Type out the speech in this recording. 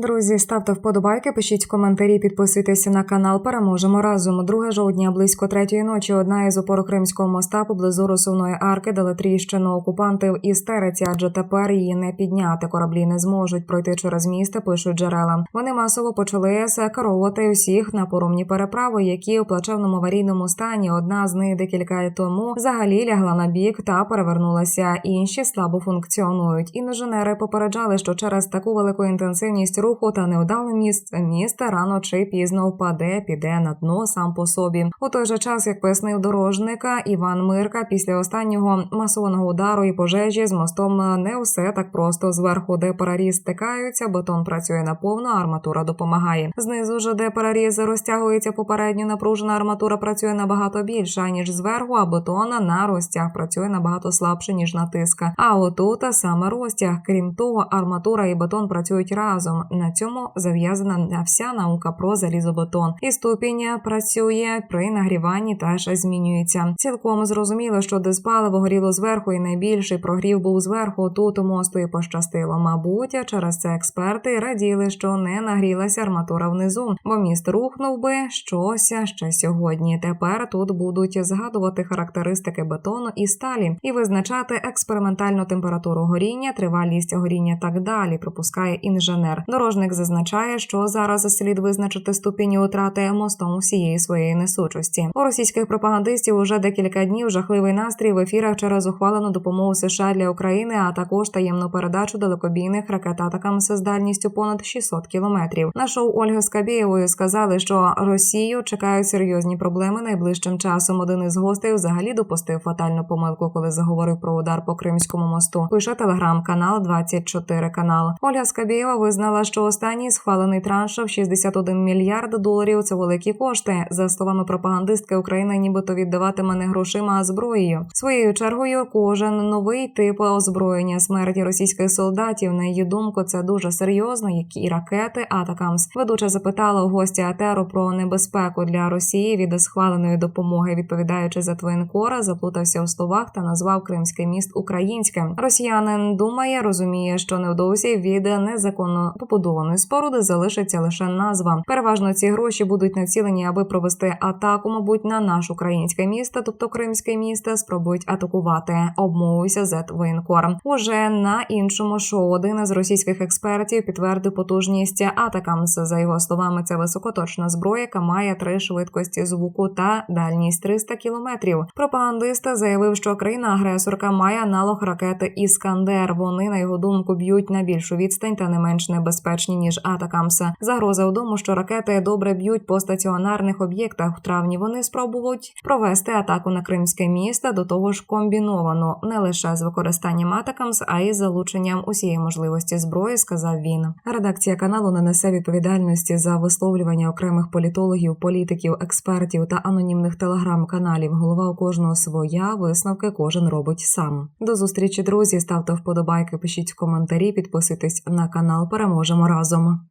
Друзі, ставте вподобайки, пишіть коментарі, підписуйтеся на канал. Переможемо разом. 2 жовтня близько третьої ночі. Одна із опор Кримського моста поблизу Росувної арки дали тріщину окупанти в істериці, адже тепер її не підняти. Кораблі не зможуть пройти через місто. Пишуть джерела. Вони масово почали скеровувати усіх на поромні переправи, які у плачевному аварійному стані. Одна з них декілька тому взагалі лягла на бік та перевернулася. Інші слабо функціонують. Інженери попереджали, що через таку велику інтенсивність руху та неудавленість міст рано чи пізно впаде, піде на дно сам по собі. У той же час, як пояснив дорожника Іван Мирка, після останнього масованого удару і пожежі з мостом не все так просто. Зверху, де параріз стикаються, бетон працює наповно, арматура допомагає. Знизу ж, де параріз розтягується попередньо напружена арматура працює набагато більше ніж зверху, а бетона на розтяг працює набагато слабше ніж на тиска. А отут саме розтяг. Крім того, арматура і бетон працюють разом. На цьому зав'язана вся наука про залізобетон. І ступінь працює при нагріванні теж змінюється. Цілком зрозуміло, що диспаливо горіло зверху, і найбільший прогрів був зверху. Тут у мосту і пощастило. Мабуть, через це експерти раділи, що не нагрілася арматура внизу, бо міст рухнув би щось ще сьогодні. Тепер тут будуть згадувати характеристики бетону і сталі і визначати експериментальну температуру горіння, тривалість горіння так далі. Припускає інженер. Дорожник зазначає, що зараз слід визначити ступінь утрати мостом усієї своєї несучості. У російських пропагандистів уже декілька днів жахливий настрій в ефірах через ухвалену допомогу США для України, а також таємну передачу далекобійних ракет атакам з дальністю понад 600 кілометрів. На шоу Ольги Скабєєвої сказали, що Росію чекають серйозні проблеми найближчим часом. Один із гостей взагалі допустив фатальну помилку, коли заговорив про удар по Кримському мосту. Пише телеграм-канал 24 канал. Ольга Скабєєва визнала, що останній схвалений транш в 61 мільярд доларів. Це великі кошти. За словами пропагандистки, Україна нібито віддаватиме не грошима, а зброєю. Своєю чергою, кожен новий тип озброєння смерті російських солдатів. На її думку, це дуже серйозно, як і ракети Атакамс. Ведуча запитала у гостя Атеру про небезпеку для Росії від схваленої допомоги, відповідаючи за твоєнкора, заплутався у словах та назвав Кримське міст українським. Росіянин думає, розуміє, що невдовзі від незаконно побудованої споруди залишиться лише назва. Переважно ці гроші будуть націлені, аби провести атаку, мабуть, на наш українське місто, тобто Кримське місто, спробують атакувати. Обмовився Зет воєнкор. Уже на іншому шоу один із російських експертів підтвердив потужність Атакамс. За його словами, це високоточна зброя, яка має три швидкості звуку та дальність 300 кілометрів. Пропагандист заявив, що країна-агресорка має аналог ракети Іскандер. Вони на його думку б'ють на більшу відстань та не менш небезпечні ніж Атакамса. Загроза у тому, що ракети добре б'ють по стаціонарних об'єктах. В травні вони спробують провести атаку на Кримське місто, до того ж комбіновано не лише з використанням Атакамс, а й з залученням усієї можливості зброї, сказав він. Редакція каналу не несе відповідальності за висловлювання окремих політологів, політиків, експертів та анонімних телеграм-каналів. Голова у кожного своя висновки кожен робить сам. До зустрічі, друзі. Ставте вподобайки, пишіть коментарі, підписуйтесь на канал. Переможемо разом.